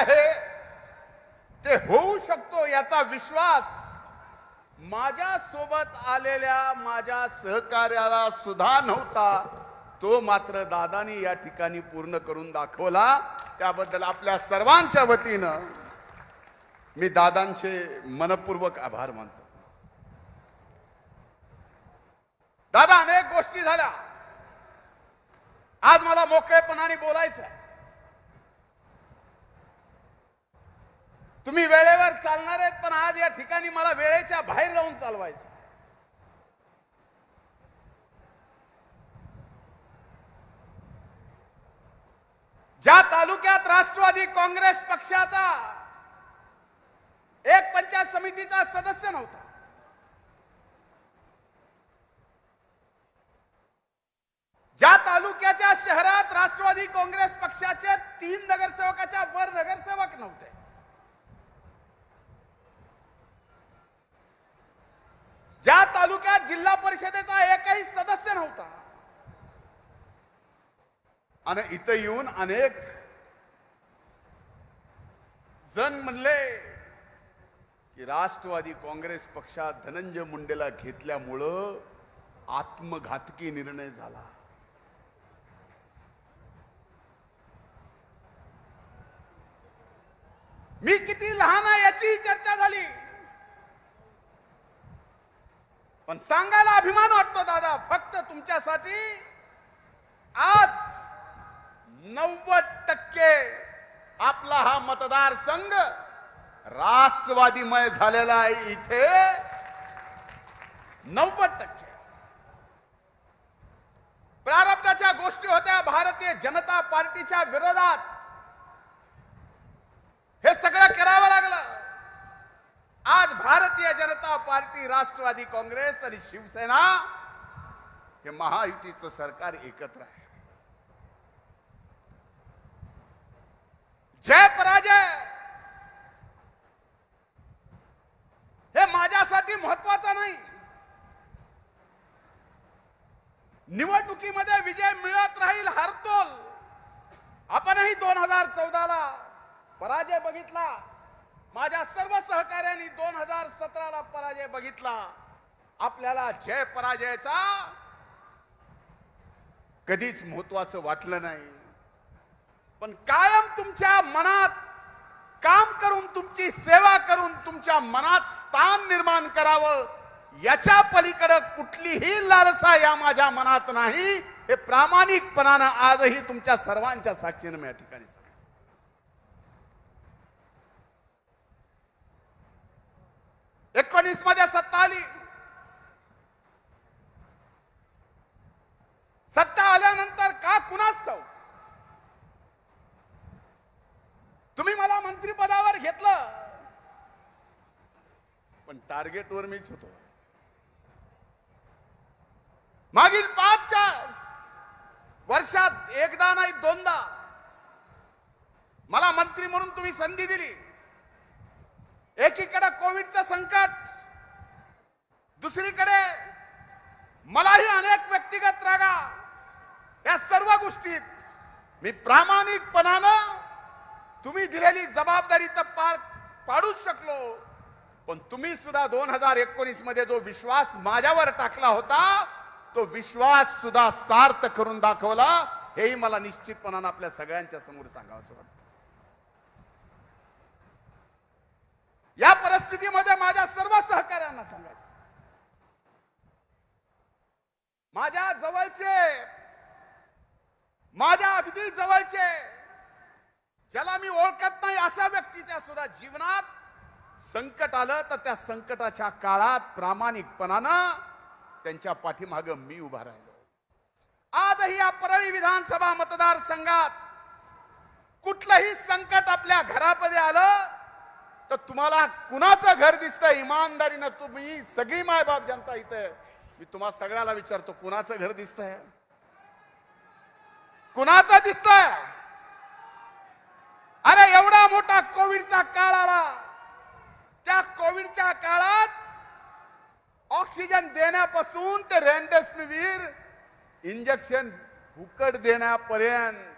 आहे ते होऊ शकतो याचा विश्वास माझ्या सोबत आलेल्या माझ्या सहकार्याला सुद्धा नव्हता. तो मात्र दादानी या ठिकाणी पूर्ण करून दाखवला. त्याबद्दल आपल्या सर्वांच्या वतीनं मी दादांचे मनपूर्वक आभार मानतो. दादा अनेक गोष्टी झाल्या. आज मला मोकळेपणाने बोलायचं तुम्ही वेळेवर चालणार आहेत पण आज या ठिकाणी मला वेळेच्या बाहेर जाऊन चालवायचं. ज्या तालुक्यात राष्ट्रवादी काँग्रेस पक्षाचा एक पंचायत समितीचा सदस्य नव्हता ज्या तालुक्याच्या शहरात राष्ट्रवादी काँग्रेस पक्षाचे तीन नगरसेवकाच्या वर नगरसेवक नव्हते ज्या तालुक्यात जिल्हा परिषदेचा एकही सदस्य नव्हता. आणि इथं येऊन अनेक जण म्हणले की राष्ट्रवादी काँग्रेस पक्षात धनंजय मुंडेला घेतल्यामुळं आत्मघातकी निर्णय झाला. मी किती लहान आहे याची चर्चा झाली. पण सांगायला अभिमान वाटतो दादा. फक्त तुमच्यासाठी आज नव्वद टक्के आपला हा मतदारसंघ राष्ट्रवादीमय झालेला आहे इथे. नव्वद टक्के. प्रारब्धाच्या गोष्टी होत्या. भारतीय जनता पार्टीच्या विरोधात हे सगळं करावं लागलं आज भारतीय जनता पार्टी राष्ट्रवादी काँग्रेस आणि शिवसेना हे महायुतीचं सरकार एकत्र आहे. जय पराजय! हे माझ्यासाठी महत्वाचं नाही. निवडणुकीमध्ये विजय मिळत राहील हरतोल. आपणही दोन हजार चौदाला पराजय बघितला. माझ्या सर्व सहकार्यांनी दोन हजार सतराला पराजय बघितला. आपल्याला जय पराजयाचा कधीच महत्वाचं वाटलं नाही. पण कायम तुमच्या मनात काम करून तुमची सेवा करून तुमच्या मनात स्थान निर्माण करावं याच्या पलीकडे कुठलीही लालसा या माझ्या मनात नाही. हे प्रामाणिकपणानं आजही तुमच्या सर्वांच्या साक्षीनं या ठिकाणी सांगतो एकोणीसमध्ये सत्ता आली सत्ता आल्यानंतर का कुणाच ठाऊक तुम्ही मला मंत्रिपदावर घेतलं. पण टार्गेटवर मीच होतो. मागील पाच चार वर्षात एकदा नाही दोनदा. मला मंत्री म्हणून तुम्ही संधी दिली. एकीकडे कोविडचं संकट दुसरीकडे मलाही अनेक व्यक्तिगत रागा. या सर्व गोष्टीत मी प्रामाणिकपणानं तुम्ही दिलेली जबाबदारी तर पार पाडूच शकलो पण तुम्ही सुद्धा दोन हजार एकोणीसमध्ये जो विश्वास माझ्यावर टाकला होता तो विश्वास सुद्धा सार्थ करून दाखवला. हेही मला निश्चितपणानं आपल्या सगळ्यांच्या समोर सांगावं असं वाटतं. या परिस्थितीमध्ये माझ्या सर्व सहकार्यांना सांगायचं. माझ्या जवळचे माझ्या अगदी जवळचे ज्याला मी ओळखत नाही अशा व्यक्तीच्या सुद्धा जीवनात संकट आलं तर त्या संकटाच्या काळात प्रामाणिकपणानं त्यांच्या पाठीमाग मी उभा राहिलो. आजही या परळी विधानसभा मतदारसंघात कुठलंही संकट आपल्या घरामध्ये आलं तर तुम्हाला कुणाचं घर दिसतं इमानदारीनं तुम्ही सगळी मायबाप जनता इथे. मी तुम्हा सगळ्याला विचारतो कुणाचं घर दिसतंय? कुणाचं दिसतंय? मोठा कोविडचा काळ आला. त्या कोविडच्या काळात ऑक्सिजन देण्यापासून ते रेमडेसिवीर इंजेक्शन फुकट देण्यापर्यंत.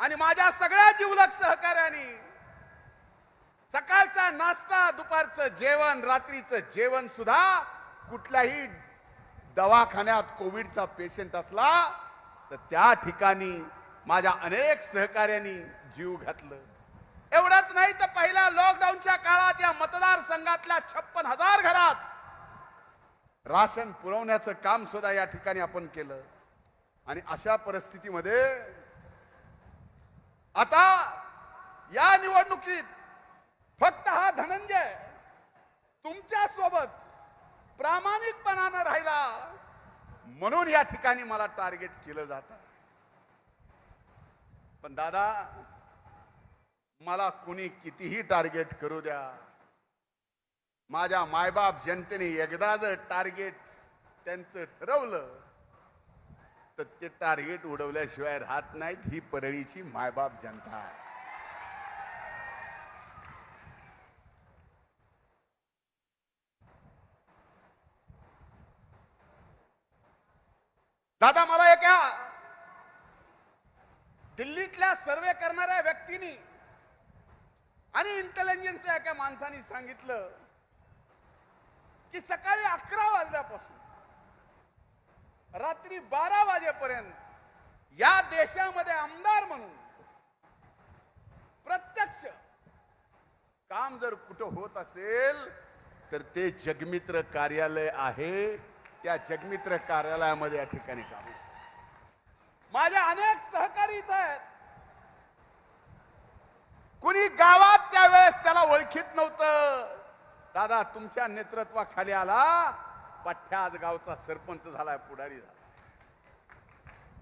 आणि माझ्या सगळ्या जीवलक सहकार्यांनी सकाळचा नाश्ता दुपारचं जेवण रात्रीचं जेवण सुद्धा कुठल्याही दवाखान्यात कोविडचा पेशंट असला तर त्या ठिकाणी माझ्या अनेक सहकार्यांनी जीव घातलं. एवढंच नाही तर पहिल्या लॉकडाऊनच्या काळात या मतदारसंघातल्या छप्पन हजार घरात राशन पुरवण्याचं काम सुद्धा या ठिकाणी आपण केलं. आणि अशा परिस्थितीमध्ये आता या निवडणुकीत फक्त हा धनंजय तुमच्यासोबत प्रामाणिकपणानं राहिला म्हणून या ठिकाणी मला टार्गेट केलं जात. पण दादा मला कुणी कितीही टार्गेट करू द्या. माझ्या मायबाप जनतेने एकदा जर टार्गेट त्यांचं ठरवलं तर ते टार्गेट उडवल्याशिवाय राहत नाहीत ही परळीची मायबाप जनता आहे. दादा मला एका दिल्लीतल्या सर्वे करणाऱ्या व्यक्तीने आणि इंटेलिजन्सच्या एका माणसाने सांगितलं की सकाळी अकरा वाजल्यापासून रात्री बारा वाजेपर्यंत या देशामध्ये आमदार म्हणून प्रत्यक्ष काम जर कुठं होत असेल तर ते जगमित्र कार्यालय आहे. त्या जगमित्र कार्यालयामध्ये या ठिकाणी काम माझ्या अनेक सहकारी इथं आहेत. कुणी गावात ओळखीत नव्हतं. दादा तुमच्या नेतृत्वाखाली आला. पठ्ठ्या आज गावचा सरपंच झालाय पुढारी झाला